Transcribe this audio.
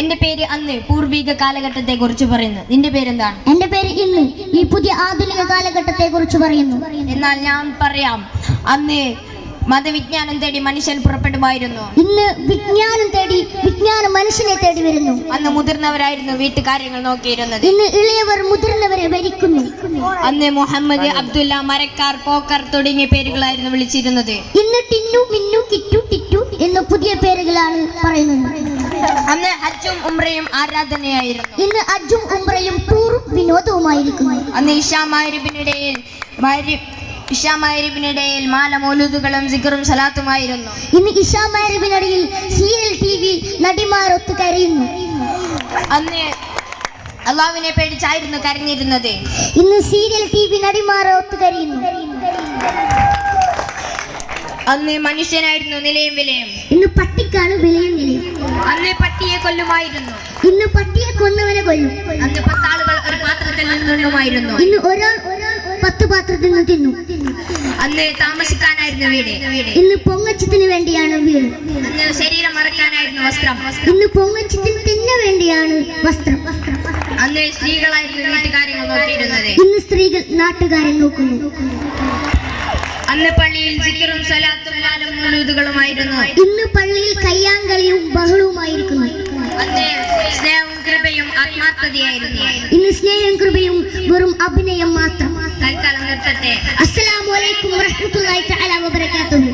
എന്റെ പേര് അന്ന് പൂർവിക കാലഘട്ടത്തെ കുറിച്ച് പറയുന്നു. നിന്റെ പേരെന്താണ്? എന്റെ പേര് ഇന്ന് ഈ പുതിയ ആധുനിക കാലഘട്ടത്തെ കുറിച്ച് പറയുന്നു. എന്നാൽ ഞാൻ പറയാം. അന്ന് മതവിജ്ഞാനം തേടി മനുഷ്യൻ പുറപ്പെടുമായിരുന്നു. ഇന്ന് വിജ്ഞാനം തേടി വിജ്ഞാനം മനുഷ്യനെ തേടി വരുന്നു. അന്ന് മുതിർന്നവരായിരുന്നു വീട്ടുകാര്യങ്ങൾ നോക്കിയിരുന്നത്. ഇന്ന് ഇളയവർ മുതിർന്നവരെ ഭരിക്കുന്നു. അന്ന് മുഹമ്മദ് അബ്ദുല്ല മരക്കാർ പോക്കർ തുടങ്ങിയ പേരുകളായിരുന്നു വിളിച്ചിരുന്നത്. ഇന്ന് ടിന്നു മിന്നു കിറ്റു ടിറ്റു എന്ന പുതിയ പേരുകളാണ് പറയുന്നത്. അന്ന് ഹജ്ജും ഉംറയും ആരാധനയായിരുന്നു. ഇന്ന് അജും ഉംറയും ടൂറും വിനോദവുമായിരിക്കും അന്ന് ഇഷാമാരിബിനിടയിൽ ഇഷാമാരിബിനിടയിൽ മാല മൗലൂദുകളും സിഗറും സലാത്തുമായിരുന്നു. ഇന്ന് ഇഷാമാരിബിനടിയിൽ സീരിയൽ ടി വി ഒത്തു കരയുന്നു. അന്ന് അള്ളാവിനെ പേടിച്ചായിരുന്നു കരഞ്ഞിരുന്നത്. ഇന്ന് സീരിയൽ ടി വി ഒത്തു കരയുന്നു. അന്ന് മനുഷ്യനായിരുന്നു നിലയും വിലയും. ഇന്ന് പട്ടിക്കാണ് വിലയും നിലയും അന്ന് പട്ടിയെ കൊല്ലുമായിരുന്നു. ഇന്ന് പട്ടിയെ കൊന്നവനെ കൊല്ലും. അന്ന് പത്താളുകൾ ഒരു പാത്രത്തിൽ നിന്നുമായിരുന്നു ഇന്ന് ഒരാൾ പത്ത് പാത്രത്തിൽ നിന്ന് തിന്നു. അന്ന് താമസിക്കാനായിരുന്നു വീട്. ഇന്ന് പൊങ്ങച്ചത്തിന് വേണ്ടിയാണ് വീട്. അന്ന് ശരീരം മറക്കാനായിരുന്നു വസ്ത്രം. ഇന്ന് പൊങ്ങച്ചത്തിന് തിന്ന വേണ്ടിയാണ് വസ്ത്രം. അന്ന് സ്ത്രീകളായിരുന്നു വീട്ടുകാര്യങ്ങൾ നോക്കിയിരുന്നത്. ഇന്ന് സ്ത്രീകൾ നാട്ടുകാരെ നോക്കുന്നു. അന്ന് പള്ളിയിൽ സിക്കറും സലാത്തും ലാലും മുലൂതുകളുമായിരുന്നു ഇന്ന് പള്ളിയിൽ കയ്യാങ്കളിയും ബഹളവുമായിരിക്കുന്നു അന്ന് സ്നേഹവും കൃപയും ആത്മാർത്ഥതയായിരുന്നു. ഇന്ന് സ്നേഹം കൃപയും വെറും അഭിനയം മാത്രം. തൽക്കാലം നിർത്തട്ടെ. അസ്സലാമു അലൈക്കും വറഹ്മത്തുള്ളാഹി തആല വബറകാതുഹു.